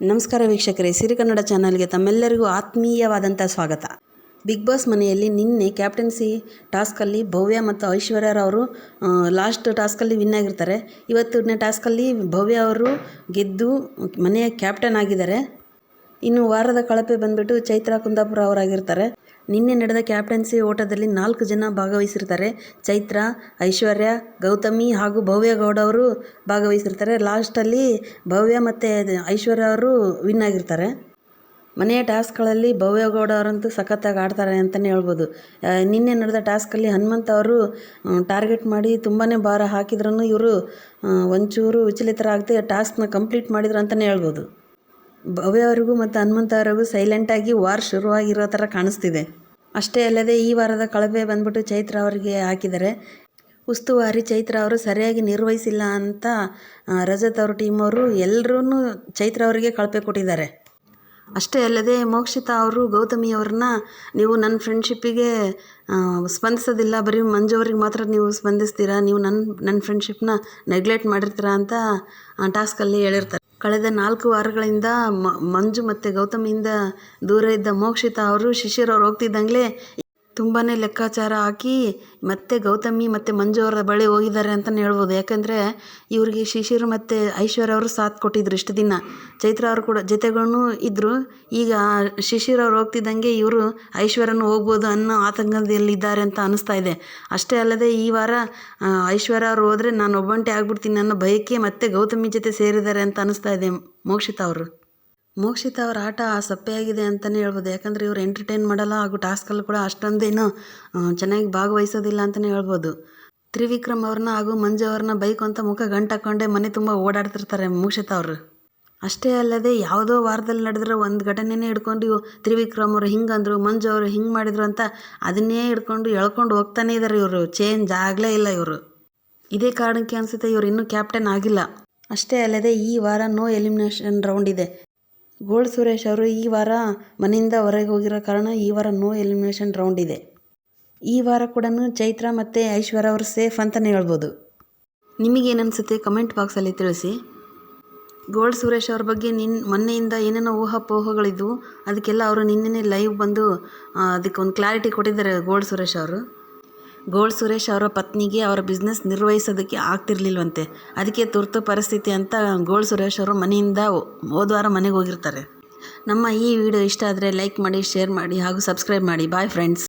ನಮಸ್ಕಾರ ವೀಕ್ಷಕರೇ ಸಿರಿಕನ್ನಡ ಚಾನಲ್ಗೆ ತಮ್ಮೆಲ್ಲರಿಗೂ ಆತ್ಮೀಯವಾದಂಥ ಸ್ವಾಗತ. ಬಿಗ್ ಬಾಸ್ ಮನೆಯಲ್ಲಿ ನಿನ್ನೆ ಕ್ಯಾಪ್ಟನ್ಸಿ ಟಾಸ್ಕಲ್ಲಿ ಭವ್ಯ ಮತ್ತು ಐಶ್ವರ್ಯರವರು ಲಾಸ್ಟ್ ಟಾಸ್ಕಲ್ಲಿ ವಿನ್ ಆಗಿರ್ತಾರೆ. ಇವತ್ತಿನ ಟಾಸ್ಕಲ್ಲಿ ಭವ್ಯ ಅವರು ಗೆದ್ದು ಮನೆಯ ಕ್ಯಾಪ್ಟನ್ ಆಗಿದ್ದಾರೆ. ಇನ್ನು ವಾರದ ಕಳಪೆ ಬಂದ್ಬಿಟ್ಟು ಚೈತ್ರ ಕುಂದಾಪುರ ಅವರಾಗಿರ್ತಾರೆ. ನಿನ್ನೆ ನಡೆದ ಕ್ಯಾಪ್ಟನ್ಸಿ ಓಟದಲ್ಲಿ ನಾಲ್ಕು ಜನ ಭಾಗವಹಿಸಿರ್ತಾರೆ. ಚೈತ್ರ, ಐಶ್ವರ್ಯ, ಗೌತಮಿ ಹಾಗೂ ಭವ್ಯ ಗೌಡ ಅವರು ಭಾಗವಹಿಸಿರ್ತಾರೆ. ಲಾಸ್ಟಲ್ಲಿ ಭವ್ಯ ಮತ್ತು ಐಶ್ವರ್ಯ ಅವರು ವಿನ್ ಆಗಿರ್ತಾರೆ. ಮನೆಯ ಟಾಸ್ಕ್ಗಳಲ್ಲಿ ಭವ್ಯ ಗೌಡ ಅವರಂತೂ ಸಖತ್ತಾಗಿ ಆಡ್ತಾರೆ ಅಂತಲೇ ಹೇಳ್ಬೋದು. ನಿನ್ನೆ ನಡೆದ ಟಾಸ್ಕಲ್ಲಿ ಹನುಮಂತ ಅವರು ಟಾರ್ಗೆಟ್ ಮಾಡಿ ತುಂಬಾ ಭಾರ ಹಾಕಿದ್ರೂ ಇವರು ಒಂಚೂರು ವಿಚಲಿತರಾಗದೆ ಟಾಸ್ಕ್ನ ಕಂಪ್ಲೀಟ್ ಮಾಡಿದ್ರು ಅಂತಲೇ ಹೇಳ್ಬೋದು. ಭವ್ಯ ಅವ್ರಿಗೂ ಮತ್ತು ಹನುಮಂತ ಅವ್ರಿಗೂ ಸೈಲೆಂಟಾಗಿ ವಾರ್ ಶುರುವಾಗಿರೋ ಥರ ಕಾಣಿಸ್ತಿದೆ. ಅಷ್ಟೇ ಅಲ್ಲದೆ ಈ ವಾರದ ಕಳಪೆ ಬಂದ್ಬಿಟ್ಟು ಚೈತ್ರ ಅವರಿಗೆ ಹಾಕಿದ್ದಾರೆ. ಉಸ್ತುವಾರಿ ಚೈತ್ರ ಅವರು ಸರಿಯಾಗಿ ನಿರ್ವಹಿಸಿಲ್ಲ ಅಂತ ರಜತ್ ಅವ್ರ ಟೀಮ್ ಅವರು ಎಲ್ಲರೂ ಚೈತ್ರ ಅವರಿಗೆ ಕಳಪೆ ಕೊಟ್ಟಿದ್ದಾರೆ. ಅಷ್ಟೇ ಅಲ್ಲದೆ ಮೋಕ್ಷಿತಾ ಅವರು, ಗೌತಮಿ ಅವ್ರನ್ನ ನೀವು ನನ್ನ ಫ್ರೆಂಡ್ಶಿಪ್ಪಿಗೆ ಸ್ಪಂದಿಸೋದಿಲ್ಲ, ಬರೀ ಮಂಜು ಅವ್ರಿಗೆ ಮಾತ್ರ ನೀವು ಸ್ಪಂದಿಸ್ತೀರಾ, ನೀವು ನನ್ನ ನನ್ನ ಫ್ರೆಂಡ್ಶಿಪ್ನ ನೆಗ್ಲೆಕ್ಟ್ ಮಾಡಿರ್ತೀರಾ ಅಂತ ಟಾಸ್ಕಲ್ಲಿ ಹೇಳಿರ್ತಾರೆ. ಕಳೆದ ನಾಲ್ಕು ವಾರಗಳಿಂದ ಮಂಜು ಮತ್ತು ಗೌತಮಿಯಿಂದ ದೂರ ಇದ್ದ ಮೋಕ್ಷಿತಾ ಅವರು ಶಿಶಿರ್ ಅವ್ರು ಹೋಗ್ತಿದ್ದಂಗೆ ತುಂಬಾ ಲೆಕ್ಕಾಚಾರ ಹಾಕಿ ಮತ್ತೆ ಗೌತಮಿ ಮತ್ತು ಮಂಜು ಅವರ ಬಳಿ ಹೋಗಿದ್ದಾರೆ ಅಂತಲೇ ಹೇಳ್ಬೋದು. ಯಾಕಂದರೆ ಇವ್ರಿಗೆ ಶಿಶಿರ್ ಮತ್ತು ಐಶ್ವರ್ಯ ಅವರು ಸಾಥ್ ಕೊಟ್ಟಿದ್ರು ಇಷ್ಟು ದಿನ. ಚೈತ್ರ ಅವರು ಕೂಡ ಜೊತೆಗೂ ಇದ್ದರು ಈಗ ಶಿಶಿರ್ ಅವ್ರು ಹೋಗ್ತಿದ್ದಂಗೆ ಇವರು ಐಶ್ವರ್ಯನೂ ಹೋಗ್ಬೋದು ಅನ್ನೋ ಆತಂಕದಲ್ಲಿದ್ದಾರೆ ಅಂತ ಅನಿಸ್ತಾ ಇದೆ. ಅಷ್ಟೇ ಅಲ್ಲದೆ ಈ ವಾರ ಐಶ್ವರ್ಯ ಅವರು ಹೋದರೆ ನಾನು ಒಬ್ಬಂಟಿ ಆಗ್ಬಿಡ್ತೀನಿ ಅನ್ನೋ ಭಯಕ್ಕೆ ಮತ್ತೆ ಗೌತಮಿ ಜೊತೆ ಸೇರಿದ್ದಾರೆ ಅಂತ ಅನಿಸ್ತಾ ಇದೆ ಮೋಕ್ಷಿತ ಅವರು. ಮೋಕ್ಷಿತ ಅವರ ಆಟ ಸಪ್ಪೆಯಾಗಿದೆ ಅಂತಲೇ ಹೇಳ್ಬೋದು. ಯಾಕಂದರೆ ಇವರು ಎಂಟರ್ಟೈನ್ ಮಾಡಲ್ಲ, ಹಾಗೂ ಟಾಸ್ಕಲ್ಲಿ ಕೂಡ ಅಷ್ಟೊಂದೇನು ಚೆನ್ನಾಗಿ ಭಾಗವಹಿಸೋದಿಲ್ಲ ಅಂತಲೇ ಹೇಳ್ಬೋದು. ತ್ರಿವಿಕ್ರಮ್ ಅವ್ರನ್ನ ಹಾಗೂ ಮಂಜು ಅವ್ರನ್ನ ಬೈಕ್ ಅಂತ ಮುಖ ಗಂಟಾಕೊಂಡೆ ಮನೆ ತುಂಬ ಓಡಾಡ್ತಿರ್ತಾರೆ ಮೋಕ್ಷಿತ ಅವರು. ಅಷ್ಟೇ ಅಲ್ಲದೆ ಯಾವುದೋ ವಾರದಲ್ಲಿ ನಡೆದಿರೋ ಒಂದು ಘಟನೆನೇ ಹಿಡ್ಕೊಂಡು ತ್ರಿವಿಕ್ರಮ್ ಅವರು ಹಿಂಗಂದ್ರು ಮಂಜು ಅವರು ಹಿಂಗೆ ಮಾಡಿದ್ರು ಅಂತ ಅದನ್ನೇ ಹಿಡ್ಕೊಂಡು ಎಳ್ಕೊಂಡು ಹೋಗ್ತಾನೆ ಇದ್ದಾರೆ ಇವರು. ಚೇಂಜ್ ಆಗಲೇ ಇಲ್ಲ ಇವರು. ಇದೇ ಕಾರಣಕ್ಕೆ ಅನಿಸುತ್ತೆ ಇವರು ಇನ್ನೂ ಕ್ಯಾಪ್ಟನ್ ಆಗಿಲ್ಲ. ಅಷ್ಟೇ ಅಲ್ಲದೆ ಈ ವಾರ ನೋ ಎಲಿಮಿನೇಷನ್ ರೌಂಡ್ ಇದೆ. ಗೋಲ್ಡ್ ಸುರೇಶ್ ಅವರು ಈ ವಾರ ಮನೆಯಿಂದ ಹೊರಗೆ ಹೋಗಿರೋ ಕಾರಣ ಈ ವಾರ ನೋ ಎಲಿಮಿನೇಷನ್ ರೌಂಡ್ ಇದೆ. ಈ ವಾರ ಕೂಡ ಚೈತ್ರ ಮತ್ತು ಐಶ್ವರ್ಯ ಅವರು ಸೇಫ್ ಅಂತಲೇ ಹೇಳ್ಬೋದು. ನಿಮಗೇನು ಅನಿಸುತ್ತೆ ಕಮೆಂಟ್ ಬಾಕ್ಸಲ್ಲಿ ತಿಳಿಸಿ. ಗೋಲ್ಡ್ ಸುರೇಶ್ ಅವ್ರ ಬಗ್ಗೆ ನಿನ್ನ ಮೊನ್ನೆಯಿಂದ ಏನೇನೋ ಊಹಾಪೋಹಗಳಿದ್ವು, ಅದಕ್ಕೆಲ್ಲ ಅವರು ನಿನ್ನೆ ಲೈವ್ ಬಂದು ಅದಕ್ಕೆ ಒಂದು ಕ್ಲಾರಿಟಿ ಕೊಟ್ಟಿದ್ದಾರೆ ಗೋಲ್ಡ್ ಸುರೇಶ್ ಅವರು. ಗೋಲ್ಡ್ ಸುರೇಶ್ ಅವರ ಪತ್ನಿಗೆ ಅವರ ಬಿಸ್ನೆಸ್ ನಿರ್ವಹಿಸೋದಕ್ಕೆ ಆಗ್ತಿರ್ಲಿಲ್ವಂತೆ. ಅದಕ್ಕೆ ತುರ್ತು ಪರಿಸ್ಥಿತಿ ಅಂತ ಗೋಳ್ ಸುರೇಶ್ ಅವರು ಮನೆಯಿಂದ ಹೋದ್ವಾರ ಮನೆಗೆ ಹೋಗಿರ್ತಾರೆ. ನಮ್ಮ ಈ ವಿಡಿಯೋ ಇಷ್ಟ ಆದರೆ ಲೈಕ್ ಮಾಡಿ ಶೇರ್ ಮಾಡಿ ಹಾಗೂ ಸಬ್ಸ್ಕ್ರೈಬ್ ಮಾಡಿ. Bye friends